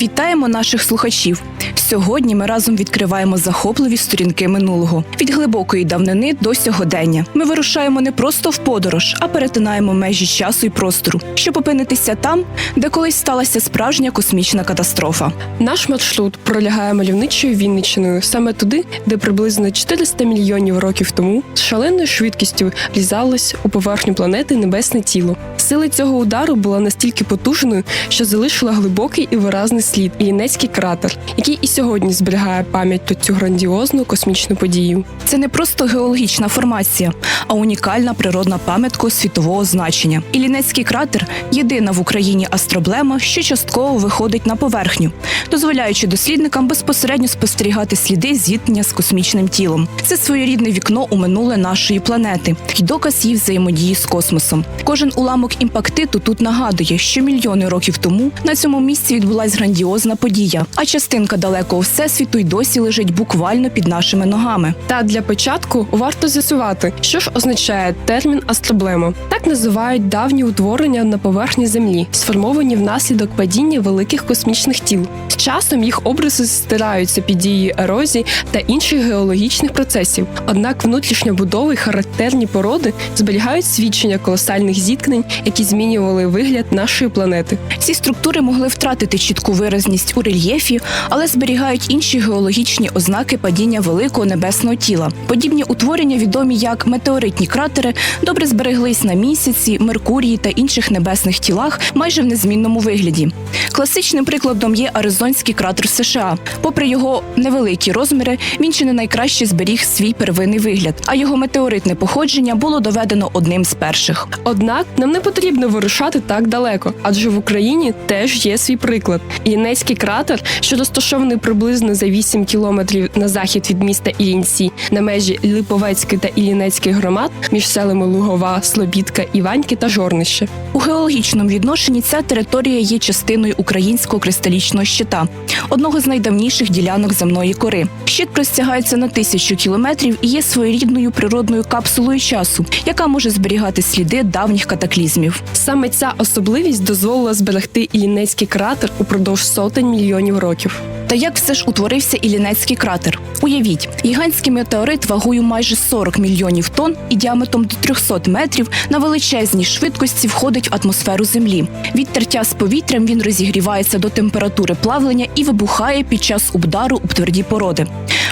Вітаємо наших слухачів. Сьогодні ми разом відкриваємо захопливі сторінки минулого від глибокої давнини до сьогодення. Ми вирушаємо не просто в подорож, а перетинаємо межі часу і простору, щоб опинитися там, де колись сталася справжня космічна катастрофа. Наш маршрут пролягає мальовничою Вінниччиною саме туди, де приблизно 400 мільйонів років тому з шаленою швидкістю врізалось у поверхню планети небесне тіло. Сила цього удару була настільки потужною, що залишила глибокий і виразний слід Іллінецький кратер, який і сьогодні зберігає пам'ять про цю грандіозну космічну подію. Це не просто геологічна формація, а унікальна природна пам'ятка світового значення. Іллінецький кратер єдина в Україні астроблема, що частково виходить на поверхню, дозволяючи дослідникам безпосередньо спостерігати сліди зіткнення з космічним тілом. Це своєрідне вікно у минуле нашої планети і доказ її взаємодії з космосом. Кожен уламок імпактиту тут нагадує, що мільйони років тому на цьому місці відбулась грандіозна подія, а частинка далекого всесвіту й досі лежить буквально під нашими ногами. Та для початку варто з'ясувати, що ж означає термін астроблема. Так називають давні утворення на поверхні Землі, сформовані внаслідок падіння великих космічних тіл. З часом їх обриси стираються під дією ерозії та інших геологічних процесів. Однак внутрішня будова характерні породи зберігають свідчення колосальних зіткнень, які змінювали вигляд нашої планети. Ці структури могли втратити чітку виразність у рельєфі, але зберігають інші геологічні ознаки падіння великого небесного тіла. Подібні утворення, відомі як метеоритні кратери, добре збереглись на місяці, Меркурії та інших небесних тілах майже в незмінному вигляді. Класичним прикладом є Аризонський кратер США. Попри його невеликі розміри, він чи не найкраще зберіг свій первинний вигляд, а його метеоритне походження було доведено одним з перших. Однак нам не потрібно вирушати так далеко, адже в Україні теж є свій приклад. Іллінецький кратер, що розташований приблизно за 8 кілометрів на захід від міста Іллінці, на межі Липовецької та Іллінецької громад між селами Лугова, Слобідка, Іваньки та Жорнище. У геологічному відношенні ця територія є частиною українського кристалічного щита, одного з найдавніших ділянок земної кори. Щит простягається на тисячу кілометрів і є своєрідною природною капсулою часу, яка може зберігати сліди давніх катаклізмів. Саме ця особливість дозволила зберегти Іллінецький кратер упродовж сотень мільйонів років. Та як все ж утворився Іллінецький кратер? Уявіть, гігантський метеорит вагою майже 40 мільйонів тонн і діаметром до 300 метрів на величезній швидкості входить в атмосферу Землі. Від тертя з повітрям він розігрівається до температури плавлення і вибухає під час удару у тверді породи.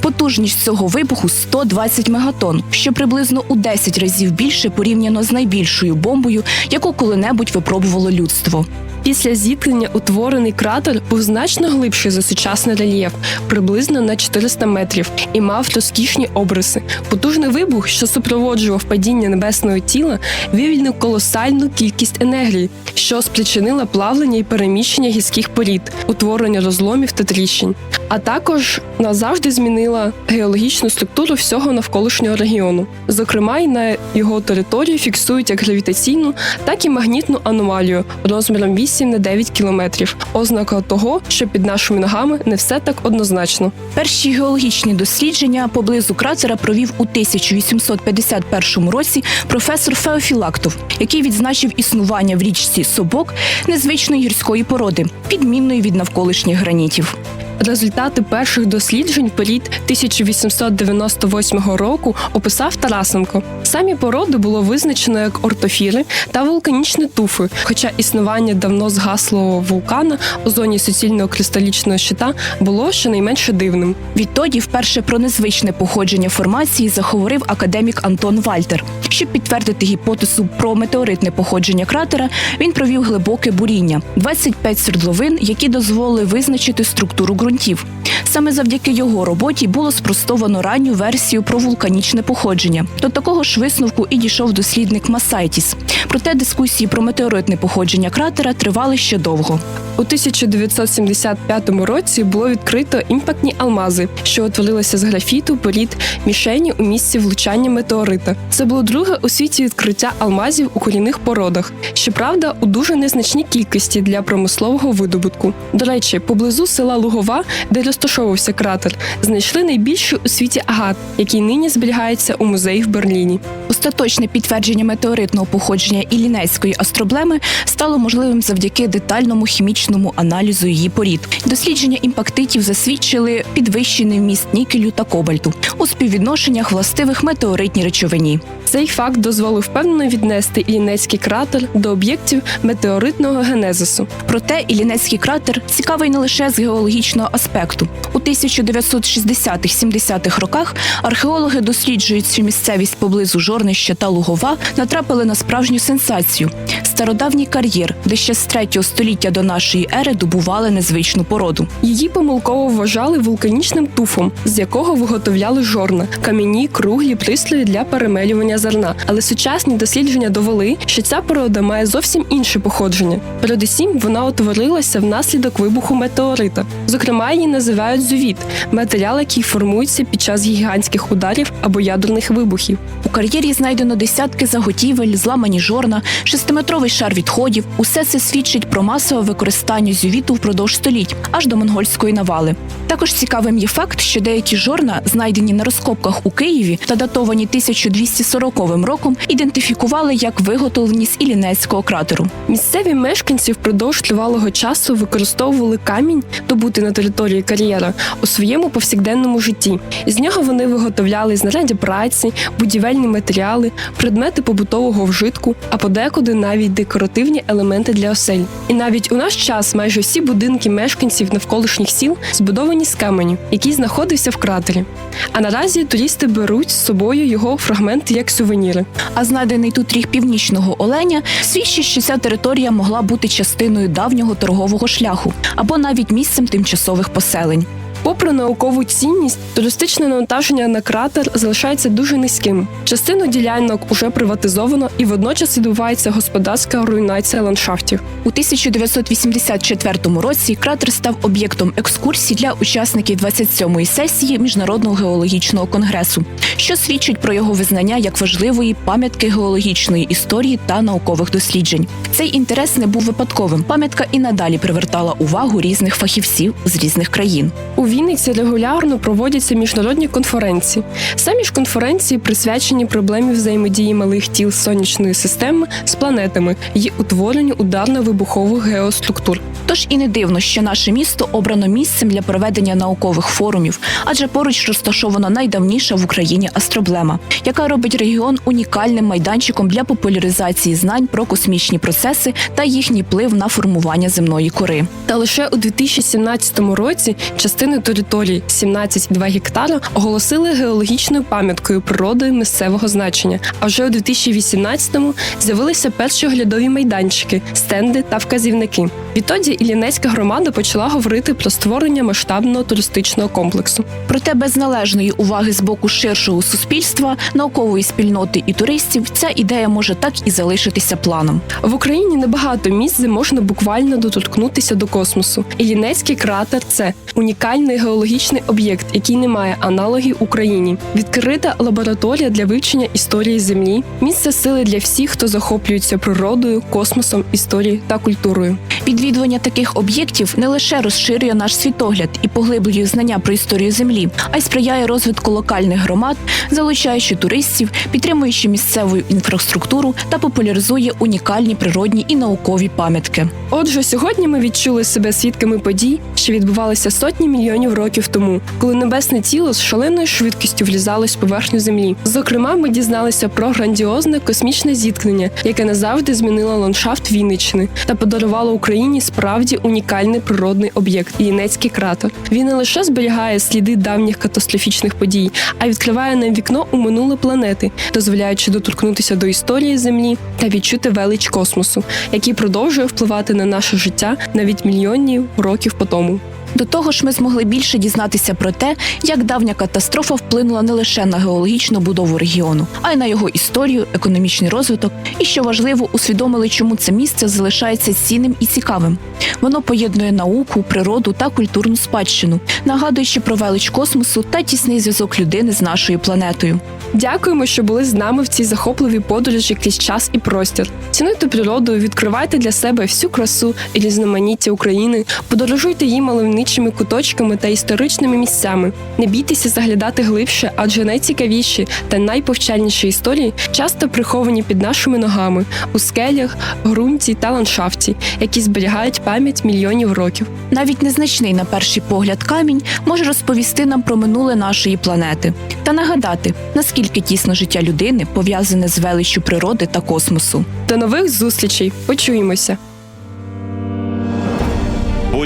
Потужність цього вибуху 120 мегатонн, що приблизно у 10 разів більше порівняно з найбільшою бомбою, яку коли-небудь випробувало людство. Після зіткнення утворений кратер був значно глибший за сучасний рельєф, приблизно на 400 метрів, і мав розкішні обриси. Потужний вибух, що супроводжував падіння небесного тіла, вивільнив колосальну кількість енергії, що спричинила плавлення і переміщення гірських порід, утворення розломів та тріщин, а також назавжди змінила геологічну структуру всього навколишнього регіону. Зокрема, й на його території фіксують як гравітаційну, так і магнітну аномалію розміром 8 на 9 кілометрів. Ознака того, що під нашими ногами не все так однозначно. Перші геологічні дослідження поблизу кратера провів у 1851 році професор Феофілактов, який відзначив існування в річці Собок незвичної гірської породи, відмінної від навколишніх гранітів. Результати перших досліджень в період 1898 року описав Тарасенко. Самі породи було визначено як ортофіри та вулканічні туфи, хоча існування давно згаслого вулкана у зоні суцільного кристалічного щита було щонайменше дивним. Відтоді вперше про незвичне походження формації заговорив академік Антон Вальтер. Щоб підтвердити гіпотезу про метеоритне походження кратера, він провів глибоке буріння 25 свердловин, які дозволили визначити структуру ґрунтів. Саме завдяки його роботі було спростовано ранню версію про вулканічне походження. До такого ж висновку і дійшов дослідник Масайтіс. Проте дискусії про метеоритне походження кратера тривали ще довго. У 1975 році було відкрито імпактні алмази, що утворилися з графіту, порід, мішені у місці влучання метеорита. Це було друге у світі відкриття алмазів у корінних породах. Щоправда, у дуже незначній кількості для промислового видобутку. До речі, поблизу села Лугова, де розташовувався кратер, знайшли найбільший у світі агат, який нині зберігається у музеї в Берліні. Остаточне підтвердження метеоритного походження Іллінецької астроблеми стало можливим завдяки детальному хімічному аналізу її порід. Дослідження імпактитів засвідчили підвищений вміст нікелю та кобальту у співвідношеннях властивих метеоритній речовині. Цей факт дозволив впевнено віднести Іллінецький кратер до об'єктів метеоритного генезису. Проте Іллінецький кратер цікавий не лише з геологічного аспекту. У 1960-70-х роках археологи, досліджуючи місцевість поблизу Жорнища та Лугова, натрапили на справжню сенсацію стародавній кар'єр, де ще з 3 століття до нашої ери добували незвичну породу. Її помилково вважали вулканічним туфом, з якого виготовляли жорна, кам'яні, круглі пристрої для перемелювання зерна. Але сучасні дослідження довели, що ця порода має зовсім інше походження. Передусім, вона утворилася внаслідок вибуху метеорита. Зокрема, її називають зувіт матеріал, який формується під час гігантських ударів або ядерних вибухів. У кар'єрі знайдено десятки заготівель, зламані жорна, шестиметровий шар відходів. Усе це свідчить про масове використання зювіту впродовж століть, аж до монгольської навали. Також цікавим є факт, що деякі жорна, знайдені на розкопках у Києві та датовані 1240 роком, ідентифікували як виготовлені з Іллінецького кратеру. Місцеві мешканці впродовж тривалого часу використовували камінь, добутий на території кар'єра, у своєму повсякденному житті. З нього вони виготовляли знаряддя праці, будівельні матеріали, предмети побутового вжитку, а подекуди навіть декоративні елементи для осель. І навіть у наш час майже всі будинки мешканців навколишніх сіл збудовані з каменю, який знаходився в кратері. А наразі туристи беруть з собою його фрагменти як сувеніри. А знайдений тут ріг північного оленя свідчить, що ця територія могла бути частиною давнього торгового шляху або навіть місцем тимчасових поселень. Попри наукову цінність, туристичне навантаження на кратер залишається дуже низьким. Частину ділянок уже приватизовано і водночас відбувається господарська руйнація ландшафтів. У 1984 році кратер став об'єктом екскурсій для учасників 27-ї сесії Міжнародного геологічного конгресу, що свідчить про його визнання як важливої пам'ятки геологічної історії та наукових досліджень. Цей інтерес не був випадковим. Пам'ятка і надалі привертала увагу різних фахівців з різних країн. У Вінниці регулярно проводяться міжнародні конференції. Самі ж конференції присвячені проблемі взаємодії малих тіл сонячної системи з планетами і утворенню ударно-вибухових геоструктур. Тож і не дивно, що наше місто обрано місцем для проведення наукових форумів, адже поруч розташована найдавніша в Україні астроблема, яка робить регіон унікальним майданчиком для популяризації знань про космічні процеси та їхній вплив на формування земної кори. Та лише у 2017 році частини території 17,2 гектара оголосили геологічною пам'яткою природи місцевого значення. А вже у 2018-му з'явилися перші оглядові майданчики, стенди та вказівники. Відтоді Іллінецька громада почала говорити про створення масштабного туристичного комплексу. Проте без належної уваги з боку ширшого суспільства, наукової спільноти і туристів, ця ідея може так і залишитися планом. В Україні небагато місць, де можна буквально доторкнутися до космосу. Іллінецький кратер це унікальний геологічний об'єкт, який не має аналогів Україні. Відкрита лабораторія для вивчення історії Землі, місце сили для всіх, хто захоплюється природою, космосом, історією та культурою. Відвідування таких об'єктів не лише розширює наш світогляд і поглиблює знання про історію землі, а й сприяє розвитку локальних громад, залучаючи туристів, підтримуючи місцеву інфраструктуру та популяризує унікальні природні і наукові пам'ятки. Отже, сьогодні ми відчули себе свідками подій, що відбувалися сотні мільйонів років тому, коли небесне тіло з шаленою швидкістю влізалось в поверхню землі. Зокрема, ми дізналися про грандіозне космічне зіткнення, яке назавжди змінило ландшафт Вінниччини та подарувало Україні справді унікальний природний об'єкт Єнецький кратер. Він не лише зберігає сліди давніх катастрофічних подій, а й відкриває нам вікно у минуле планети, дозволяючи доторкнутися до історії Землі та відчути велич космосу, який продовжує впливати на наше життя навіть мільйонів років по тому. До того ж, ми змогли більше дізнатися про те, як давня катастрофа вплинула не лише на геологічну будову регіону, а й на його історію, економічний розвиток і, що важливо, усвідомили, чому це місце залишається цінним і цікавим. Воно поєднує науку, природу та культурну спадщину, нагадуючи про велич космосу та тісний зв'язок людини з нашою планетою. Дякуємо, що були з нами в цій захопливій подорожі крізь час і простір. Цінуйте природу, відкривайте для себе всю красу і різноманіття України, подорожуйте її мальовничими куточками та історичними місцями. Не бійтеся заглядати глибше, адже найцікавіші та найповчальніші історії часто приховані під нашими ногами у скелях, ґрунті та ландшафті, які зберігають пам'ять мільйонів років. Навіть незначний на перший погляд камінь може розповісти нам про минуле нашої планети та нагадати, наскільки тісно життя людини пов'язане з величчю природи та космосу. До нових зустрічей! Почуємося!